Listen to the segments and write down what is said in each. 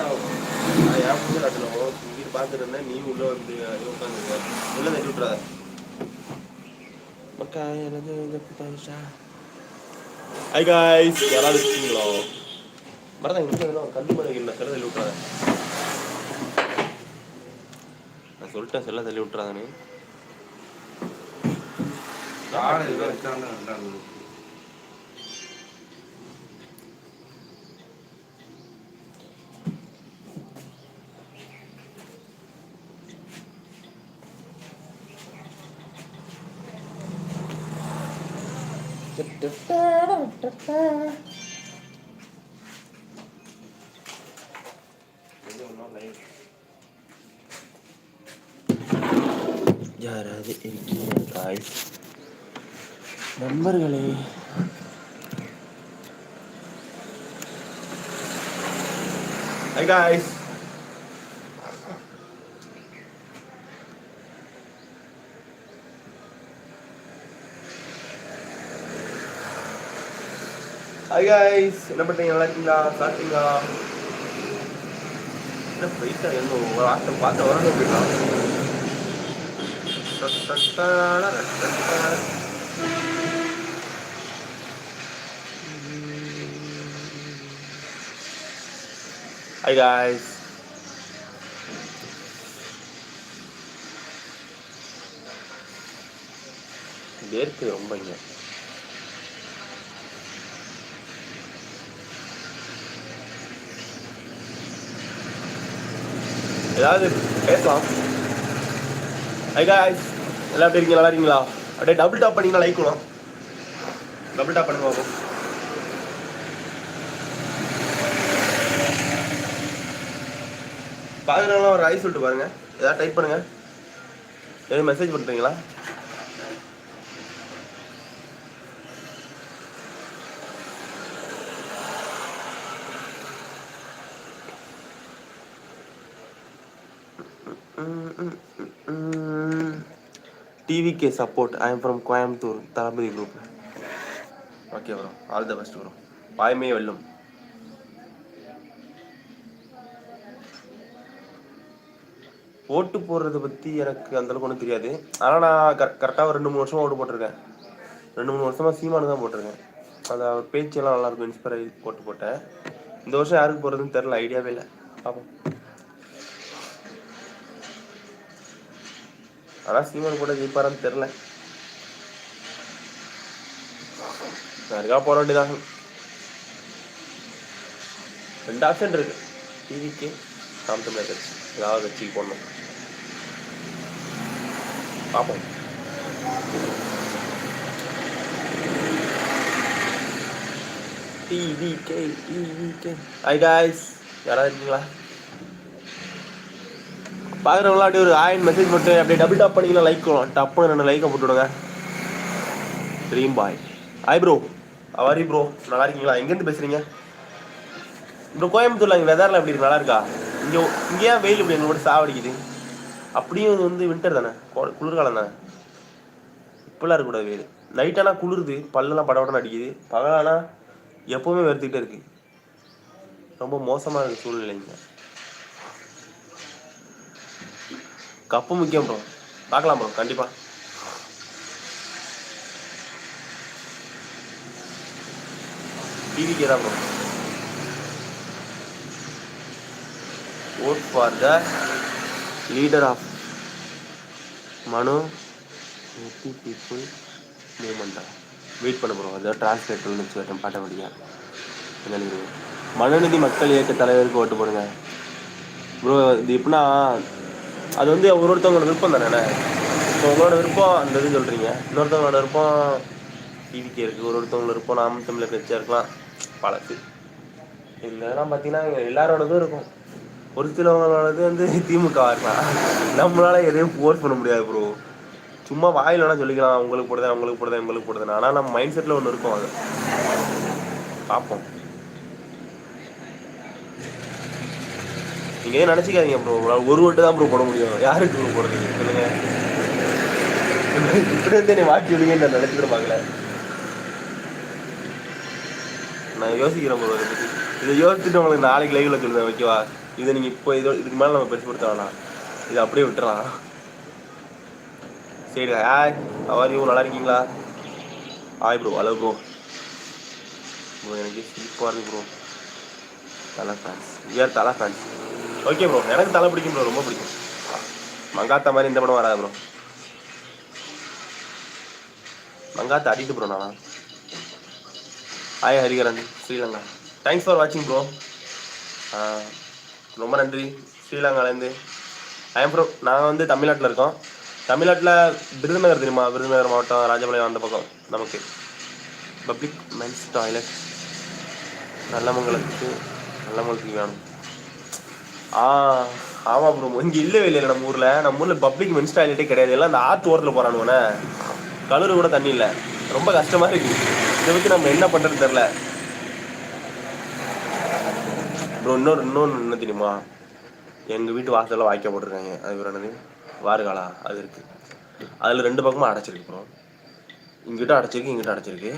நான் என் புள்ள கட்டணும் இங்கிட்டு பார்த்துட்டு இருந்தேன். நீ உள்ள வந்து உட்காந்துருக்க. உள்ள தட்டி விட்டுறாத. மக்கா எனது ஹாய் காய்ஸ் யாராவது இருக்கீங்களோ? மறந்தா இங்கே ஒரு கல் மலை இல்லை செல்ல தள்ளி விட்டுறாத. நான் சொல்லிட்டேன் செல்ல தள்ளி விட்டுறாதன்னு. யாராவது இருக்கீங்க காய்ஸ் நண்பர்களே ஹாய் காய்ஸ் ஹாய் காய்ஸ் என்ன பண்ணுறீங்க நல்லா இருக்கீங்களா சாப்பிட்டீங்களா என்ன போயிட்டா என்ன ஒரு ஆட்டம் பார்த்து வரணும் போயிடலாம் Hi guys. வேர்க்கு ரொம்ப இங்கே ஏதாவது பேசலாம். ஐ காய்ஸ் எல்லாம் எப்படி இருக்கீங்க? நல்லா இருக்கீங்களா? அப்படியே டபுள் டாப் பண்ணீங்கன்னா லைக் பண்ணும் டபுள் டாப் பண்ணுங்க பாப்போம். பார்க்குறவங்களாம் ஒரு ஐ சொல்லிட்டு பாருங்க. ஏதாவது டைப் பண்ணுங்க. எதுவும் மெசேஜ் பண்ணுறீங்களா TVK support I am from Coimbatore Thalapathy group okay bro all the best bro வாய்மே வெல்லும் ஓட்டு போடுறத பற்றி எனக்கு அந்தளவுக்கு ஒன்றும் தெரியாது. ஆனால் நான் கரெ கரெக்டாக ஒரு ரெண்டு மூணு வருஷமாக ஓட்டு போட்டிருக்கேன். ரெண்டு மூணு வருஷமாக சீமானு தான் போட்டிருக்கேன். அந்த அவர் பேச்செல்லாம் நல்லாயிருக்கும் இன்ஸ்பயர் ஆகி போட்டு போட்டேன். இந்த வருஷம் யாருக்கு போகிறதுன்னு தெரில ஐடியாவே இல்லை. பார்ப்போம் ஆனால் சீமான் கூட ஜெயிப்பாரான்னு தெரில யாருக்கா போட வேண்டியதாக ரெண்டு ஆப்ஷன் இருக்கு. டிவிக்கு நாம் தமிழர் கட்சி. ஏதாவது கட்சிக்கு போடணும். பார்ப்போம். டிவிகே டிவிகே ஹாய் காய்ஸ் யாராவது இருக்கீங்களா? பார்க்குறவங்களாம் அப்படியே ஒரு ஆயின் மெசேஜ் போட்டு அப்படியே டபுள் டாப் பண்ணிக்கலாம் லைக் பண்ணலாம் டப்புன்னு ரெண்டு லைக்கை போட்டுவிடுங்க. ட்ரீம் பாய் ஹாய் ப்ரோ அவாரி ப்ரோ நல்லா இருக்கீங்களா? எங்கேருந்து பேசுகிறீங்க ப்ரோ கோயம்புத்தூரில் இங்கே வெதர்லாம் எப்படி இருக்கு? நல்லா இருக்கா? இங்கே இங்கே ஏன் வெயில் இப்படி எங்களோட சாவடிக்குது? அப்படியும் இது வந்து வின்டர் தானே? குளிர்காலம் தானே? இப்படிலாம் இருக்கக்கூடாது வெயில். நைட்டானா குளிருது பல்லெல்லாம் படபடன்னு அடிக்குது. பகலானா எப்போவுமே வெறுத்துக்கிட்டே இருக்குது ரொம்ப மோசமாக இருக்குது சூழ்நிலைங்க இங்கே கப்பு முக்கியம் ப்ரோ பார்க்கலாம் ப்ரோ கண்டிப்பா. டிவிக்கே தான் bro vote for the leader of மனு எயிட்டி பீப்புள் மூமெண்டா வெயிட் பண்ண ப்ரோ அதாவது டிரான்ஸ்லேட்டர்னு பண்ணி வச்சு பாட்ட படியா என்ன மக்கள் இயக்க தலைவருக்கு ஓட்டு போடுங்க. ப்ரோ இது எப்படின்னா அது வந்து ஒரு ஒருத்தவங்களோட விருப்பம் தானே இப்போ உங்களோட விருப்பம் அந்த இது சொல்கிறீங்க இன்னொருத்தவங்களோட விருப்பம் டிவிக்கு இருக்குது ஒரு ஒருத்தவங்களோட விருப்பம் நாம் தமிழர் கட்சியாக இருக்கலாம். பழசு. இதெல்லாம் பார்த்தீங்கன்னா எல்லாரோடதும் இருக்கும். ஒரு சிலவங்களோடது வந்து திமுகவாக இருக்கலாம். நம்மளால எதையும் ஃபோர்ஸ் பண்ண முடியாது ப்ரோ சும்மா வாயில் வேணால் சொல்லிக்கலாம். உங்களுக்கு போடுதேன் உங்களுக்கு போடுதேன் உங்களுக்கு போடுதேன் ஆனால் நம்ம மைண்ட் செட்டில் ஒன்று இருக்கும் அது. பார்ப்போம் நீங்கள் ஏன் நினைச்சுக்காதீங்க ப்ரோ ஒரு வட்டு தான் ப்ரோ போட முடியும். யாருக்கு ப்ரோ போடுறீங்க சொல்லுங்க. இப்படி வந்து என்னை வாட்டி விடுங்கன்னு நான் நினைச்சுக்கிற பார்க்கல நான் யோசிக்கிறேன் ப்ரோ இதை பற்றி இதை யோசிச்சுட்டு உங்களுக்கு நாளைக்கு லைவில் சொல்லுவேன் ஓகேவா இதை நீங்கள் இப்போ இதோ இதுக்கு மேலே நம்ம பெருசுப்படுத்த வேணாம். இதை அப்படியே விட்டுறலாம். சரி ஹாய் அவர் நல்லா இருக்கீங்களா? Hi bro hello bro bro எனக்கு சிரிப்பாக இருக்கு bro Thala fans we are Thala fans okay bro எனக்கு தலை பிடிக்கும் ப்ரோ ரொம்ப பிடிக்கும். மங்காத்த மாதிரி இந்த படம் வராது ப்ரோ மங்காத்த அடிட்டு ப்ரோ நானா? Hi Hariharan. Sri Lanka. Thanks for வாட்சிங் ப்ரோ ரொம்ப நன்றி. ஸ்ரீலங்காலேருந்து ஐம் ப்ரோ நாங்கள் வந்து தமிழ்நாட்டில் இருக்கோம். தமிழ்நாட்டில் விருதுநகர் தெரியுமா? விருதுநகர் மாவட்டம் ராஜபாளையம் அந்த பக்கம் நமக்கு. பப்ளிக் மென்ஸ் டாய்லெட் நல்லமங்கலத்துக்கு நல்லமங்கலத்துக்கு வேணும். ஆ ஆமாம் ப்ரோ இங்கே இல்லவே இல்லை நம்ம ஊரில். நம்ம ஊரில் பப்ளிக் மென்ஸ் டாய்லெட்டே கிடையாது. எல்லாம் அந்த ஆற்று ஓரத்தில் போகிறானுவனே கலரு கூட தண்ணி இல்லை. ரொம்ப கஷ்டமாக இருக்கு. இதை வச்சு நம்ம என்ன பண்ணுறது தெரில ப்ரோ இன்னொரு இன்னொன்று என்ன தெரியுமா? எங்கள் வீட்டு வாசலில் வாய்க்க போட்டிருக்காங்க. அது ஒரு என்னது? வாறுகாலா அது இருக்குது அதில் ரெண்டு பக்கமும் அடைச்சிருக்கு ப்ரோ இங்கிட்ட அடைச்சிருக்கு இங்கிட்ட அடைச்சிருக்கு.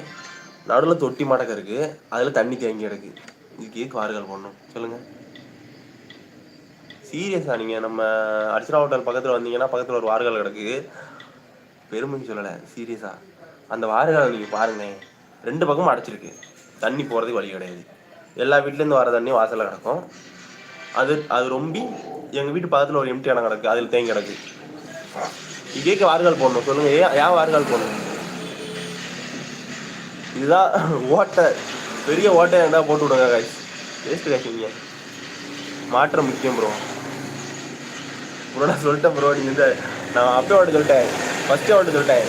நடுவில் தொட்டி மடக்க இருக்குது அதில் தண்ணி தேங்கி கிடக்கு. இதுக்கு எதுக்கு வாறுகால் போடணும்? சொல்லுங்கள் சீரியஸாக நீங்கள் நம்ம அர்ச்சனா ஹோட்டல் பக்கத்தில் வந்தீங்கன்னா பக்கத்தில் ஒரு வார்கள் கிடக்கு. பெருமைன்னு சொல்லலை சீரியஸாக அந்த வார்கள் நீங்கள் பாருங்களேன் ரெண்டு பக்கமும் அடைச்சிருக்கு. தண்ணி போகிறதுக்கு வழி கிடையாது. எல்லா வீட்லேருந்து வர தண்ணி வாசலில் கிடக்கும். அது அது ரொம்பி எங்கள் வீட்டு பக்கத்தில் ஒரு எம்டி இடம் கிடக்கு. அதில் தேங்கி கிடக்கு. இதேக்கு வார்கள் போடணும். சொல்லுங்க ஏன் ஏன் வார்கள் போடணும்? இதுதான் ஓட்டை. பெரிய ஓட்டை இருந்தால் போட்டு விடுங்க காய்ஸ் வேஸ்ட்டு காய்ச்சிங்க மாற்றம் முக்கியம் ப்ரோ ப்ரோ நான் சொல்லிட்டேன் ப்ரோ நீங்கள் நான் அப்போ அவன்ட்டு சொல்லிட்டேன். ஃபஸ்ட்டு அவன்ட்டு சொல்லிட்டேன்.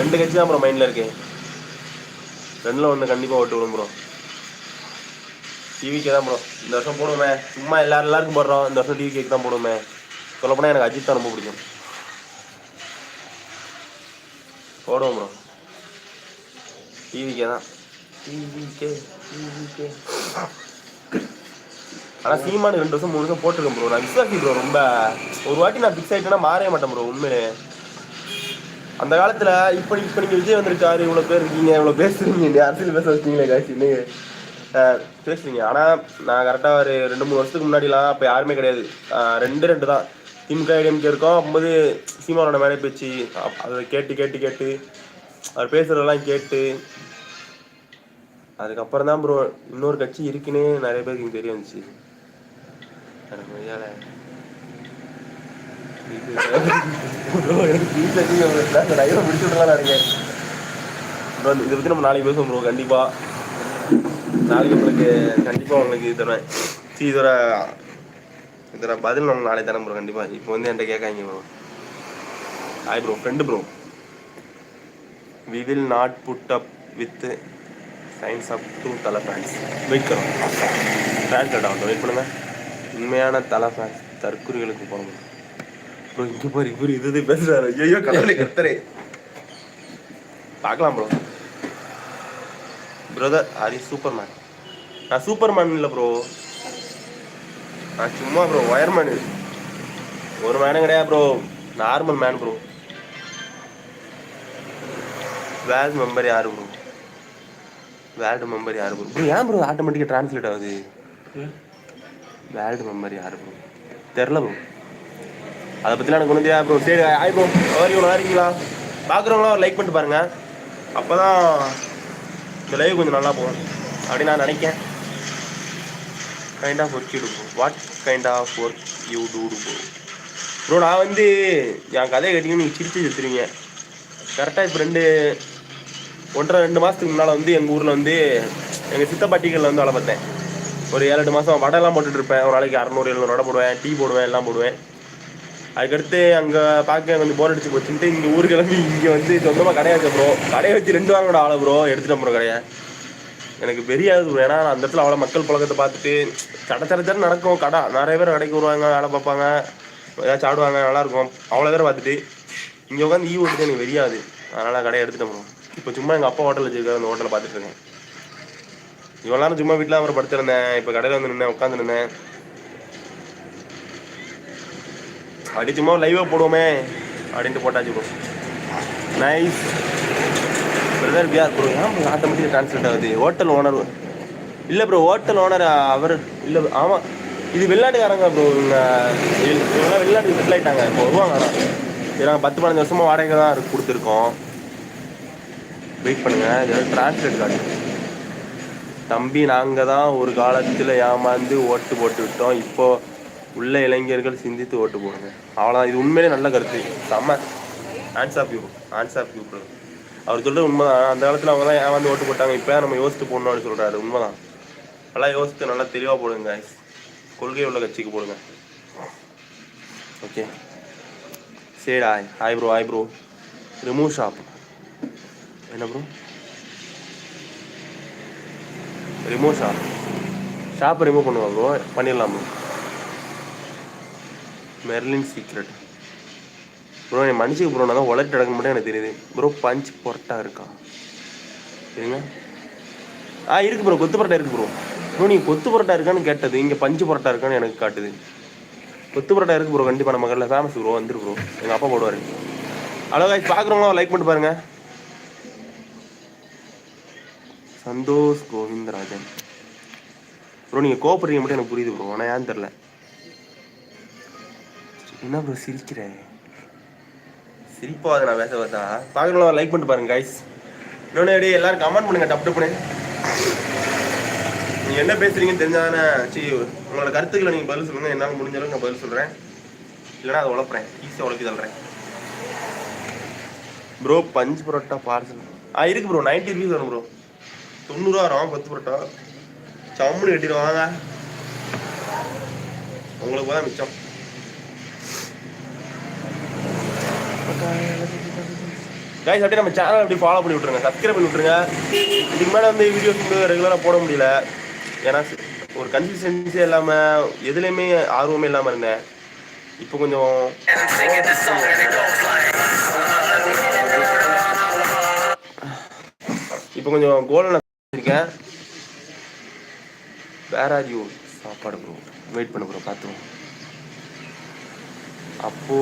ரெண்டு கட்சி தான் ப்ரோ மைண்டில் இருக்கு. ரெண்டில் ஒன்று கண்டிப்பாக ஓட்டு விடும் ப்ரோ டிவிக்கே தான் ப்ரோ இந்த வருஷம் போடுவோமே. சும்மா எல்லாரும் எல்லாருக்கும் போடுறோம். இந்த வருஷம் டிவி கேக்கு தான் போடுவோமே. சொல்லப்போனால் எனக்கு அஜித் தான் ரொம்ப பிடிக்கும். போடுவோம் ப்ரோ டிவிக்கே தான். டிவிக்கே டிவிக்கே ஆனால் சீமானு ரெண்டு வருஷம் மூணு வருஷம் போட்டிருக்கேன் ப்ரோ நான் விஸ்வாசி ப்ரோ ரொம்ப. ஒரு வாட்டி நான் ஃபிக்ஸ் ஆகிட்டேன்னா மாறவே மாட்டேன் ப்ரோ உண்மையிலே. அந்த காலத்தில் இப்போ இப்போ நீங்கள் விஜய் வந்திருக்காரு இவ்வளோ பேர் இருக்கீங்க இவ்வளோ பேசுறீங்க இந்த அரசியல் பேச வச்சிங்களே காட்சின்னு பேசுறீங்க. ஆனால் நான் கரெக்டாக ஒரு ரெண்டு மூணு வருஷத்துக்கு முன்னாடிலாம் அப்போ யாருமே கிடையாது. ரெண்டு ரெண்டு தான். திமுக ஐடிஎம்கே இருக்கோம். அப்போது சீமானோட மேலே பேச்சு அதை கேட்டு கேட்டு கேட்டு அவர் பேசுகிறதெல்லாம் கேட்டு. அதுக்கப்புறம் தான் ப்ரோ இன்னொரு கட்சி இருக்குன்னு நிறைய பேருக்கு இங்கே தெரிய வந்துச்சு. இருக்கேன் ப்ரோ இதை பற்றி நம்ம நாளைக்கு பேசுவோம் ப்ரோ கண்டிப்பாக நாளைக்கு உங்களுக்கு கண்டிப்பாக உங்களுக்கு இது தருவேன் சரி இதோட இதோட பதில் நம்ம நாளைக்கு தரேன் ப்ரோ கண்டிப்பாக இப்போ வந்து என்கிட்ட கேட்காங்க bro hi bro friend bro we will not put up with science up to Thala fans wait carrom translate ஆகட்டும் வெயிட் பண்ணுங்க உண்மையான தலை ஃபேன்ஸ் தற்குறிகளுக்கு போகணும் ப்ரோ இங்கே பாரு இவர் இது இது ஐயோ கடவுளை கத்தரே பார்க்கலாம் bro. Brother Hari super man நான் சூப்பர் மேன் இல்லை ப்ரோ. நான் சும்மா ப்ரோ ஒயர்மேன் ஒரு மேனும் கிடையாது bro. Normal man bro. World member யாரு ப்ரோ? வேல்ட் மெம்பர் யாரு ப்ரோ? ப்ரோ ஏன் ப்ரோ ஆட்டோமேட்டிக்காக ட்ரான்ஸ்லேட் ஆகுது? வேர்ல்டு மெம்பர் யாரு ப்ரோ தெரில ப்ரோ அதை பற்றிலாம் எனக்கு ஒன்றும் தெரியாது ப்ரோ சரி ஆய் ப்ரோ வரைக்கும் நல்லா இருக்கீங்களா பார்க்குறவங்களாம் ஒரு லைக் பண்ணிட்டு பாருங்கள் அப்போ தான் இந்த லைவ் கொஞ்சம் நல்லா போகும். அப்படின்னு நான் நினைக்கேன். Kind of work you what kind of work you do bro bro நான் வந்து என் கதையை கேட்டிங்கன்னு நீங்கள் சிரிச்சு செத்துருவீங்க கரெக்டாக இப்போ ரெண்டு ஒன்றரை ரெண்டு மாதத்துக்கு முன்னால் வந்து எங்கள் ஊரில் வந்து எங்கள் சித்தப்பாட்டிகளில் வந்து வேலை பார்த்தேன். ஒரு ஏழு எட்டு மாதம் வடைலாம் போட்டுட்டு இருப்பேன் ஒரு நாளைக்கு அறநூறு எழுநூறு வடை போடுவேன் டீ போடுவேன் எல்லாம் போடுவேன். அதுக்கடுத்து அங்கே பார்க்க கொஞ்சம் போர் அடிச்சு போச்சுட்டு இங்கே ஊர் கிளம்பி இங்கே வந்து சொந்தமாக கடையை வச்ச ப்ரோ கடையை வச்சு ரெண்டு வாரோட ஆளை ப்ரோ எடுத்துகிட்டு ப்ரோ கடையை. எனக்கு பெரியாது ப்ரோ ஏன்னா அந்த இடத்துல அவ்வளோ மக்கள் பழக்கத்தை பார்த்துட்டு சட சட சட நடக்கும். கடை நிறைய பேர் கடைக்கு வருவாங்க வேலை பார்ப்பாங்க. ஏதாச்சும் ஆடுவாங்க நல்லாயிருக்கும் அவ்வளோ பேர் பார்த்துட்டு இங்கே உட்காந்து ஈ ஓட்டுட்டு எனக்கு வெறியாது அதனால் கடையை எடுத்துகிட்டு ப்ரோ இப்போ சும்மா எங்கள் அப்பா ஹோட்டல் வச்சுருக்காரு அந்த ஹோட்டலை பார்த்துட்டு இருக்கேன். இவ்வளோ நேரம் சும்மா வீட்டில் அப்புறம் படுத்திருந்தேன். இப்போ கடையில் வந்து நின்று உட்காந்து நின்னேன். அப்படி சும்மா லைவாக போடுவோமே அப்படின்ட்டு போட்டாச்சு ப்ரோ நைஸ் பிரதர் பியார் ப்ரோ ஏன் ஆட்டோமேட்டிக்காக ட்ரான்ஸ்லேட் ஆகுது? ஹோட்டல் ஓனர் இல்லை ப்ரோ ஹோட்டல் ஓனர் அவர் இல்லை ஆமாம் இது வெளிநாட்டுக்காரங்க ப்ரோ இவங்க வெளிநாட்டுக்கு செட்டில் இப்போ வருவாங்க ஆனால் இது நாங்கள் பத்து பதினஞ்சு வருஷமாக வாடகை தான் கொடுத்துருக்கோம். வெயிட் பண்ணுங்க. இது டிரான்ஸ்லேட் கார்டு தம்பி நாங்கள் தான் ஒரு காலத்தில் ஏமாந்து ஓட்டு போட்டு விட்டோம் இப்போ உள்ள இளைஞர்கள் சிந்தித்து ஓட்டு போடுங்க. அவ்வளோதான் இது உண்மையிலே நல்ல கருத்து. செம்ம. Hands off you hands off you அவர் சொல்கிறது உண்மைதான். அந்த காலத்தில் அவங்க தான் ஏமாந்து ஓட்டு போட்டாங்க. இப்போ நம்ம யோசித்து போடணும்னு சொல்கிறாரு உண்மைதான். நல்லா யோசித்து நல்லா தெளிவாக போடுங்க கொள்கை உள்ள கட்சிக்கு போடுங்க. ஓகே சரி hi hi bro hi bro remove shop என்ன ப்ரோ ரிமூவ் ஷாப் ஷாப்பை ரிமூவ் பண்ணுவாங்க ப்ரோ பண்ணிடலாம். மெர்லின் சீக்ரெட் ப்ரோ என் மனுஷுக்கு ப்ரோ நான் தான் உலட்டு அடக்க மட்டும் எனக்கு தெரியுது. ப்ரோ பஞ்ச் பொரட்டா இருக்கா? சரிங்க ஆ இருக்கு ப்ரோ கொத்து பரோட்டா இருக்கு ப்ரோ ப்ரோ நீங்கள் கொத்து பரோட்டா இருக்கான்னு கேட்டது இங்கே பஞ்சு பரோட்டா இருக்கான்னு எனக்கு காட்டுது. கொத்து பரோட்டா இருக்கு ப்ரோ கண்டிப்பாக நம்ம கடையில் ஃபேமஸ் ப்ரோ வந்துரு ப்ரோ எங்கள் அப்பா போடுவார். ஹலோ பார்க்குறவங்களா லைக் பண்ணிட்டு பாருங்க. சந்தோஷ் கோவிந்தராஜன். ப்ரோ நீங்கள் கோபப்படுறீங்க மட்டும் எனக்கு புரியுது ப்ரோ ஆனால் ஏன்னு தெரில என்ன ப்ரோ சிரிக்கிற? சிரிப்பாக நான் பேச பார்த்தா. பார்க்கணும் லைக் பண்ணிட்டு பாருங்க கைஸ் இன்னொன்று எப்படி எல்லாரும் கமெண்ட் பண்ணுங்க டப் டப்புனு நீங்கள் என்ன பேசுறீங்கன்னு தெரிஞ்சாதானே சரி உங்களோட கருத்துக்களை நீங்கள் பதில் சொல்லுங்கள் என்னால் முடிஞ்ச அளவுக்கு நான் பதில் சொல்கிறேன் இல்லைன்னா அதை உழப்புறேன் ஈஸியாக உழப்பி தள்ளுறேன். ப்ரோ பஞ்சு பரோட்டா பார்சல் ஆ இருக்கு ப்ரோ நைன்டி ருபீஸ் வரும் ப்ரோ தொண்ணூறுவா வரும். பத்து பரோட்டா. சம்முன்னு கட்டிடுவாங்க உங்களுக்கு தான் மிச்சம். கைஸ் அப்படியே நம்ம சேனல் அப்படி ஃபாலோ பண்ணி விட்ருங்க சப்ஸ்கிரைப் பண்ணி விட்ருங்க இதுக்கு மேலே வந்து வீடியோஸ் வந்து ரெகுலராக போட முடியல. ஏன்னா ஒரு கன்சிஸ்டன்சி இல்லாமல் எதுலேயுமே ஆர்வமே இல்லாமல் இருந்தேன். இப்போ கொஞ்சம் இப்போ கொஞ்சம் கோல்டன் இருக்கேன் வேற ஆர் யூ சாப்பாடு ப்ரோ வெயிட் பண்ண ப்ரோ பார்த்துவோம் அப்போ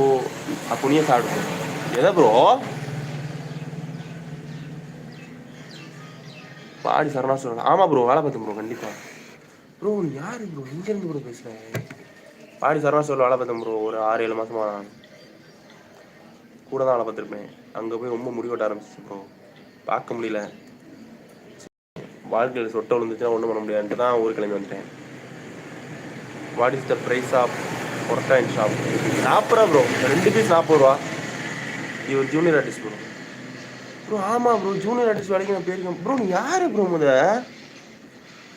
அப்போ நீயே சாப்பிடுவோம் எதை ப்ரோ பாடி சரணா சொல்லலாம் ஆமாம் ப்ரோ வேலை பார்த்தேன் ப்ரோ கண்டிப்பாக ப்ரோ யாரு யார் ப்ரோ இங்கேருந்து ப்ரோ பேசுகிறேன் பாடி சரணா சொல்ல வேலை பார்த்தேன் ப்ரோ ஒரு ஆறு ஏழு மாசமா கூட தான் வேலை பார்த்துருப்பேன். அங்கே போய் ரொம்ப முடி வெட்ட ஆரம்பிச்சிச்சு ப்ரோ பார்க்க முடியல. வாழ்க்கையில் சொட்டை விழுந்துச்சுன்னா ஒன்றும் பண்ண முடியாதுன்ட்டு தான் ஊர் கிளம்பி வந்துட்டேன். What is the price of parotta in shop நாற்பது ரூபா ப்ரோ ரெண்டு பீஸ் நாற்பது ரூபா. இவர் ஜூனியர் ஆர்டிஸ்ட் ப்ரோ ப்ரோ ஆமாம் ப்ரோ ஜூனியர் ஆர்டிஸ்ட் வேலைக்கு நான் போயிருக்கேன். ப்ரோ நீ யார் ப்ரோ முத?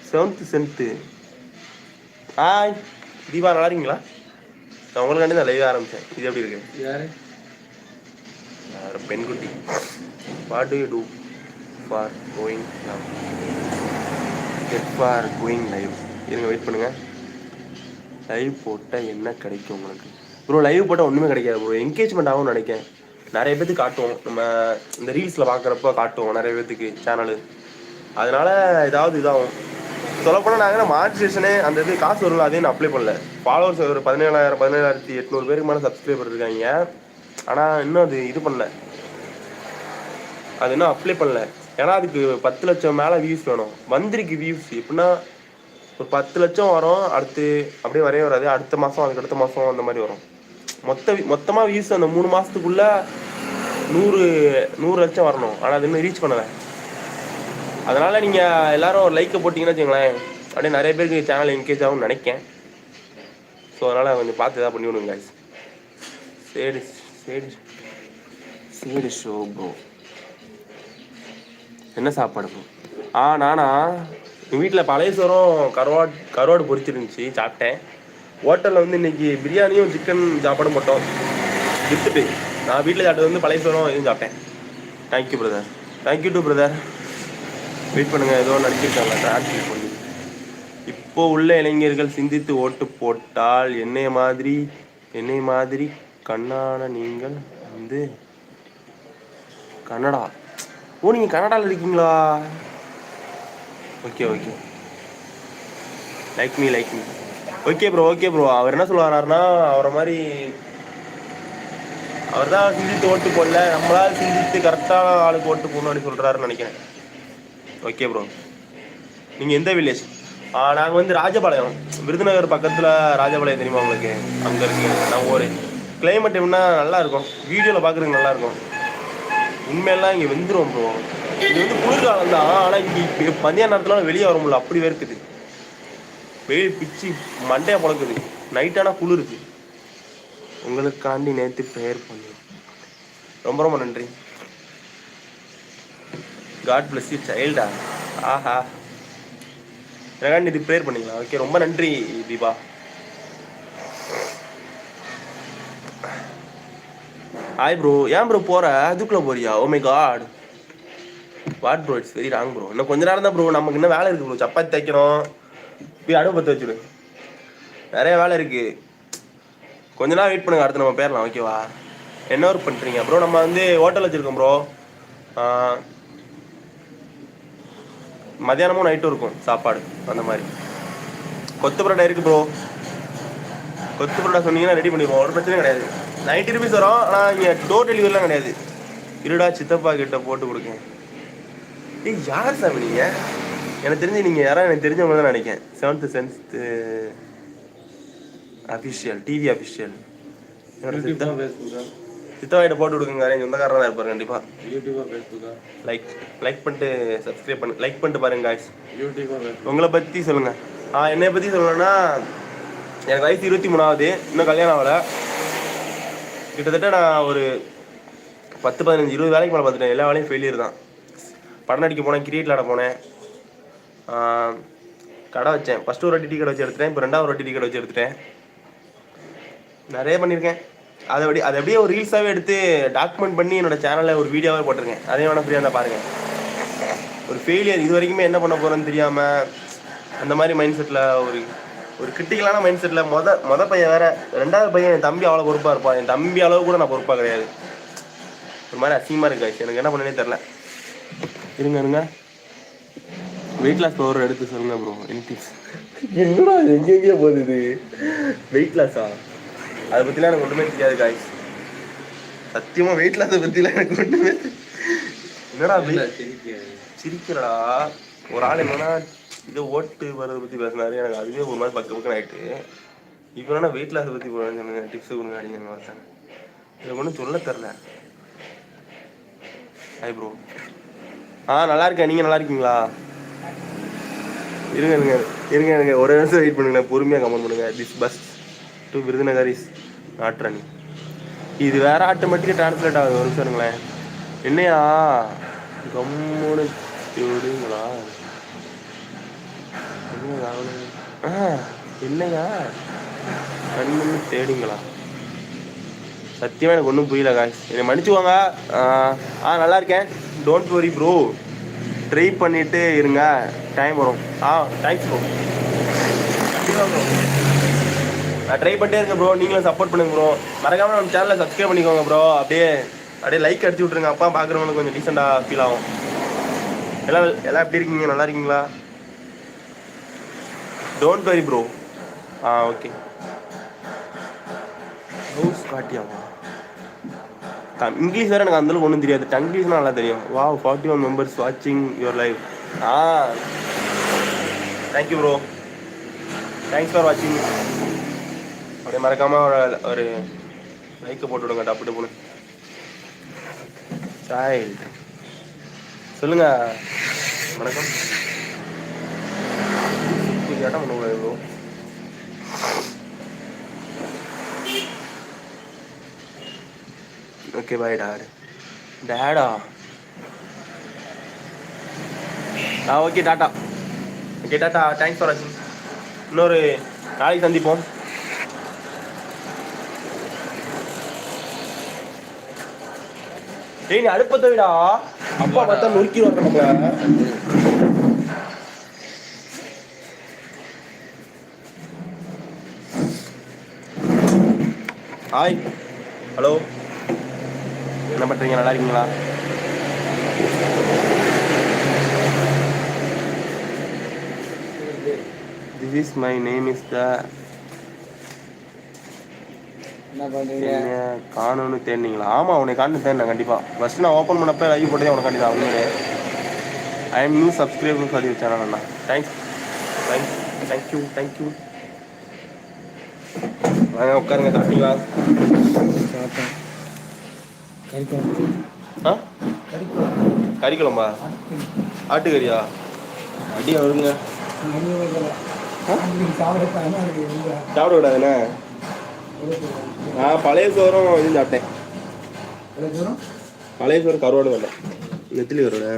செவன்த்து சென்த்து ஹாய் தீபா நல்லா இருக்கீங்களா? நான் உங்களுக்காண்டி தான் லைவ் ஆரம்பித்தேன் இது எப்படி இருக்கு? யாரு? யார் பெண்குட்டி. What do you do for going love get for going live இருங்க வெயிட் பண்ணுங்கள் லைவ் போட்டால் என்ன கிடைக்கும் உங்களுக்கு? ப்ரோ லைவ் போட்டால் ஒன்றுமே கிடைக்காது ப்ரோ என்கேஜ்மெண்ட் ஆகும்னு நினைக்கிறேன். நிறைய பேத்துக்கு காட்டுவோம். நம்ம இந்த ரீல்ஸில் பார்க்குறப்ப காட்டுவோம் நிறைய பேத்துக்கு சேனலு அதனால் ஏதாவது இதாகும். சொல்லப்போனால் நாங்கள் மானிட்டேஷனே அந்த இது காசு வரும்ல அதையும் நான் அப்ளை பண்ணல. ஃபாலோவர்ஸ் ஒரு பதினேழாயிரம் பதினேழாயிரத்தி எட்நூறு பேருக்கு மேலே சப்ஸ்கிரைபர் இருக்காங்க. ஆனால் இன்னும் அது இது பண்ணல. அது இன்னும் அப்ளை பண்ணல. ஏன்னா அதுக்கு பத்து லட்சம் மேலே வியூஸ் வேணும். வந்திருக்கு வியூஸ் எப்படின்னா ஒரு பத்து லட்சம் வரும் அடுத்து அப்படியே வரவே வராது. அடுத்த மாதம் அதுக்கு அடுத்த மாதம் அந்த மாதிரி வரும். மொத்த மொத்தமாக வியூஸ் அந்த மூணு மாதத்துக்குள்ளே நூறு நூறு லட்சம் வரணும். ஆனால் அது இன்னும் ரீச் பண்ணலை. அதனால் நீங்கள் எல்லோரும் ஒரு லைக்கை போட்டிங்கன்னா வச்சுங்களேன் அப்படியே நிறைய பேருக்கு சேனல் என்கேஜ் ஆகும்னு நினைக்கேன். ஸோ அதனால் கொஞ்சம் பார்த்து எதாவது பண்ணி விடுங்க சரி சரி சரி ஷோ ப்ரோ என்ன சாப்பாடு ஆ நானா எங்கள் வீட்டில் பழைய சோறும் கருவாடு கருவாடு பொரிச்சிருந்துச்சு சாப்பிட்டேன். ஹோட்டலில் வந்து இன்னைக்கு பிரியாணியும் சிக்கன் சாப்பாடும் போட்டோம். விற்றுட்டு நான் வீட்டில் சாப்பிட்டது வந்து பழைய சோறும் இதுவும் சாப்பிட்டேன். Thank you brother thank you to brother wait பண்ணுங்கள் ஏதோ நடிச்சிருக்காங்க டிரான்ஸ்லேட் பண்ணி இப்போ உள்ள இளைஞர்கள் சிந்தித்து ஓட்டு போட்டால் என்னைய மாதிரி என்னை மாதிரி கண்ணான நீங்கள் வந்து கன்னடா. ஓ நீங்கள் கனடாவில் இருக்கீங்களா? Okay okay like me like me okay bro okay bro அவர் என்ன சொல்ல அவரை மாதிரி அவர் தான் சிந்தித்து ஓட்டு போடல. நம்மளால் சிந்தித்து கரெக்டான ஆளுக்கு ஓட்டு போடணும்னு சொல்கிறாருன்னு நினைக்கிறேன். ஓகே ப்ரோ நீங்கள் எந்த வில்லேஜ் நாங்கள் வந்து ராஜபாளையம். விருதுநகர் பக்கத்தில் ராஜபாளையம் தெரியுமா உங்களுக்கு? அங்கே இருக்கு நான் ஊர் கிளைமேட் எப்படின்னா நல்லா இருக்கும். வீடியோவில் பார்க்குறதுக்கு நல்லா இருக்கும். உண்மையெல்லாம் இங்கே வெந்துடும் ப்ரோ இது வந்து குளிர்காலம் தான் ஆனால் இங்கே மதிய நேரத்தில் வெளியே வர முடியல. அப்படி வேர்க்குது. வெயில் பிச்சு மண்டையை பழக்குது. நைட்டானா குளிருது. உங்களுக்காண்டி நேற்று ப்ரேயர் பண்ணி ரொம்ப ரொம்ப நன்றி. காட் பிளஸ் யூ சைல்டா ஆஹா. எனக்காண்டி இது ப்ரேயர் பண்ணிக்கலாம். ஓகே ரொம்ப நன்றி தீபா. ஹாய் ப்ரோ ஏன் ப்ரோ போற? அதுக்குள்ள போறியா? ஓ my God what bro it's very wrong bro இன்னும் கொஞ்ச நேரம் தான் ப்ரோ நமக்கு இன்னும் வேலை இருக்கு ப்ரோ சப்பாத்தி தைக்கணும். போய் அடுப்பு பற்ற வச்சுடு நிறைய வேலை இருக்கு. கொஞ்ச நேரம் வெயிட் பண்ணுங்க. அடுத்து நம்ம பேரலாம் ஓகேவா என்ன ஒர்க் பண்ணுறீங்க ப்ரோ நம்ம வந்து ஹோட்டல் வச்சுருக்கோம் ப்ரோ மத்தியானமும் நைட்டும் இருக்கும் சாப்பாடு. அந்த மாதிரி. கொத்து பரோட்டா இருக்கு ப்ரோ கொத்து பரோட்டா சொன்னீங்கன்னா ரெடி பண்ணிடுவோம். ஒரு பிரச்சனையும் கிடையாது. நைன்ட்டி ருபீஸ் வரும். ஆனால் இங்கே டோர் டெலிவரிலாம் கிடையாது. இருடா சித்தப்பா கிட்ட போட்டு கொடுங்க ஏய் யார் சாமி நீங்கள் எனக்கு தெரிஞ்சு நீங்கள் யாராவது எனக்கு தெரிஞ்சவங்க தான் நினைக்கிறேன். Seventh sense official TV official ஃபேஸ்புக்கா சித்தப்பா. கிட்ட போட்டு கொடுங்க என் சொந்தக்காரன் தான் இருப்பார் கண்டிப்பாக லைக் லைக் பண்ணிட்டு சப்ஸ்கிரைப் பண்ணு லைக் பண்ணிட்டு பாருங்க guys. யூடியூபா ஃபேஸ்புக் உங்களை பற்றி சொல்லுங்க. ஆ என்னை பற்றி சொல்லணும்னா எனக்கு வயசு இருபத்தி மூணாவது இன்னும் கல்யாணம் ஆகலை. கிட்டத்தட்ட நான் ஒரு பத்து பதினஞ்சு இருபது வேலைக்கு மேலே பார்த்துட்டேன். எல்லா வேலையும் ஃபெயிலியர் தான். படம் நடிக்க போனேன் கிரிக்கெட் விளாட போனேன். கடை வச்சேன். ஃபஸ்ட்டு ஒரு வாட்டி டீ கடை வச்சு எடுத்துட்டேன். இப்போ ரெண்டாவது ஒரு வாட்டி டீ கடை வச்சு எடுத்துட்டேன். நிறைய பண்ணியிருக்கேன். அதை அப்படி அதை அப்படியே ஒரு ரீல்ஸாகவே எடுத்து டாக்குமெண்ட் பண்ணி என்னோட சேனலில் ஒரு வீடியோவே போட்டிருக்கேன். அதையும் வேணால் ஃப்ரீயாக இருந்தால் பாருங்கள் ஒரு ஃபெயிலியர் இது வரைக்குமே என்ன பண்ண போகிறேன்னு தெரியாமல் அந்த மாதிரி மைண்ட் செட்டில் ஒரு ஒரு கிரிட்டிக்கலான மைண்ட் செட்டில் மொத மொத பையன் வேற ரெண்டாவது பையன் என் தம்பி அவ்வளோ பொறுப்பாக இருப்பான் என் தம்பி அளவு கூட நான் பொறுப்பாக கிடையாது. ஒரு மாதிரி அசிங்கமாக இருக்கு guys. எனக்கு என்ன பண்ணனே தெரில இருங்க இருங்க. வெயிட் லாஸ் பவர் எடுத்து சொல்லுங்க ப்ரோ இன்டிப்ஸ் என்னடா எங்கெங்கேயோ போகுது இது? வெயிட் லாஸா அதை பற்றிலாம் எனக்கு ஒன்றுமே தெரியாது காய்ஸ் சத்தியமாக வெயிட் லாஸை பற்றிலாம் எனக்கு ஒன்றுமே என்னடா சிரிக்கிறடா. ஒரு ஆள் என்னன்னா இதை ஓட்டு வர்றதை பற்றி பேசினாரு. எனக்கு அதுவே ஒரு மாதிரி பக்க பக்கம் ஆயிட்டு. இப்போ என்ன வெயிட் லாஸ் பற்றி போகிறாங்க டிப்ஸ் கொடுங்க அப்படின்னு பார்த்தேன் எனக்கு ஒன்றும் சொல்ல தெரில. ஹாய் ப்ரோ ஆ நல்லா இருக்கேன். நீங்கள் நல்லா இருக்கீங்களா? இருங்க இருங்க. இருங்க இருங்க. ஒரு நிமிஷம் வெயிட் பண்ணுங்க. பொறுமையாக கமெண்ட் பண்ணுங்க. This bus to Virudhunagar is not running இது வேற ஆட்டோமேட்டிக்காக டிரான்ஸ்லேட் ஆகுது. ஒரு நிமிஷம் இருங்களேன். என்னையா? கம்முன்னு. விடுங்களா என்ன ஆகணும்? ஆ என்னையா? கண்ணு தேடுங்களா? சத்தியமாக எனக்கு ஒன்றும் புரியல காய்ஸ் என்னை மன்னிச்சுக்கோங்க. ஆ, நல்லா இருக்கேன். டோன்ட் வரி ப்ரோ ட்ரை பண்ணிட்டு இருங்க. டைம் வரும். ஆ தேங்க்ஸ் ப்ரோ நான் ட்ரை பண்ணிட்டே இருக்கேன் ப்ரோ நீங்களும் சப்போர்ட் பண்ணுங்க ப்ரோ மறக்காம நம்ம சேனலை சப்ஸ்கிரைப் பண்ணிக்கோங்க ப்ரோ அப்படியே அப்படியே லைக் அடிச்சு விட்ருங்க அப்பா பார்க்குறவங்களுக்கு கொஞ்சம் டீசெண்டாக ஃபீல் ஆகும். எல்லாம் எல்லாம் எப்படி இருக்கீங்க? நல்லா இருக்கீங்களா? டோன்ட் வரி ப்ரோ ஆ ஓகே ஹவுஸ் காட்டியாவா இங்கிலீஷ் வேறு எனக்கு அந்தளவுக்கு ஒன்றும் தெரியாது. டங்கிலீஷ்னா நல்லா தெரியும். வா ஃபார்ட்டி ஒன் மெம்பர்ஸ் வாட்சிங் your live ah thank you bro thanks for வாட்சிங் அப்படியே மறக்காம ஒரு ஒரு லைக்கை போட்டு விடுங்க டப்பு டப்புன்னு. சைல்ட் சொல்லுங்க. வணக்கம். கேட்டால் பண்ண எவ்வளோ ஓகே பாய் டாட் டேடா ஆ okay tata okay tata thanks for வாட்சிங் இன்னொரு நாளைக்கு சந்திப்போம் டேய் நீ அடுப்பத்தை விடா அப்பா பார்த்தா நொறுக்கி வர்றாங்க ஹாய் ஹலோ என்ன பண்ணுறீங்க நல்லா இருக்கீங்களா? This is my name is the காணும்னு தேடினீங்களா? ஆமாம் உன்னை காணு தேடினேன் கண்டிப்பாக ஃபஸ்ட்டு நான் ஓப்பன் பண்ணப்போ லைவ் போட்டதே உனக்கு காண்டி தான் உண்மையிலே. ஐ எம் நியூ சப்ஸ்கிரைப்னு சொல்லி வச்சேன் அண்ணா. Thanks thanks thank you thank you வாங்க உட்காருங்க சாப்பிட்டீங்களா சாப்பிட்டேன் ஆ கறிக்குழம்பு கறி குழம்பா ஆட்டுக்கறியா அடி வருங்க சாப்பிட கூடாதுண்ணே நான் பழைய சோறும் இதுவும் சாப்பிட்டேன் பழைய சோறு கருவாடு வேண்டாம் நெத்திலி கருவாடு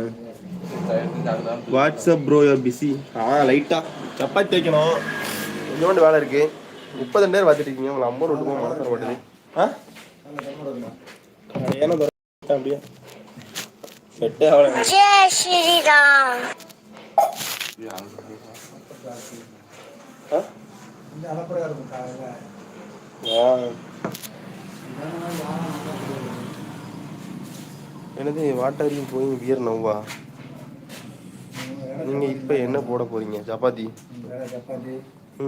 வாட்ஸ்அப் ப்ரோ யூர் பிஸி ஆ லைட்டாக சப்பாத்தி வைக்கணும் கொஞ்சோண்டு வேலை இருக்கு முப்பது நேரம் பார்த்துட்டு இருக்கீங்க உங்களை ஐம்பது ரூபா மனசு தர ஆ? ஏன்னா அப்படியே. செட்டே ஆகல. ஜெய் ஸ்ரீராம் போய் வியர் நவ்வா நீங்க இப்ப என்ன போட போறீங்க சப்பாத்தி.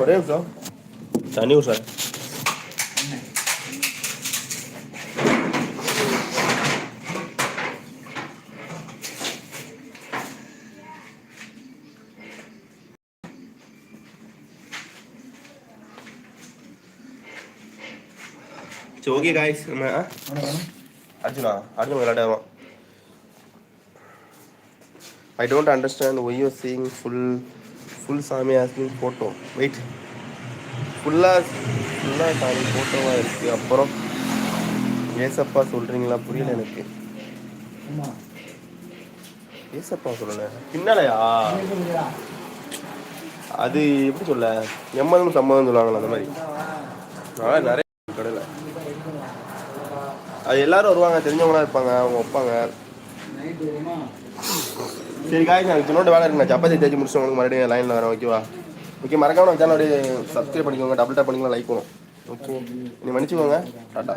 ஒரே நிமிஷம். தனி சார் ஓகே காய்ஸ் நம்ம அர்ஜுனா அர்ஜுன் விளையாடுவான் I don't understand why you seeing full full சாமி ஆஸ்மிங் ஃபோட்டோ வெயிட் ஃபுல்லாக ஃபுல்லாக சாமி ஃபோட்டோவாக இருக்குது அப்புறம் ஏசப்பா சொல்கிறீங்களா புரியல எனக்கு. ஏசப்பா சொல்லலை. பின்னாலயா? அது எப்படி சொல்ல? எம்மதம் சம்மதம் சொல்லுவாங்களா அந்த மாதிரி. அதனால் நிறைய அது எல்லாரும் வருவாங்க தெரிஞ்சவங்களா இருப்பாங்க அவங்க வைப்பாங்க. சரி காய் நான் சின்னோட வேலை இருக்கு. நான் சப்பாத்தி தேய்ச்சி முடிச்சு உங்களுக்கு மறுபடியும் லைனில் வரேன் ஓகேவா ஓகே மறக்காம நம்ம சேனல் அப்படியே சப்ஸ்கிரைப் பண்ணிக்கோங்க டபுள் டேப் பண்ணிக்கோங்க லைக் பண்ணும். ஓகே நீ மன்னிச்சுக்கோங்க. டாட்டா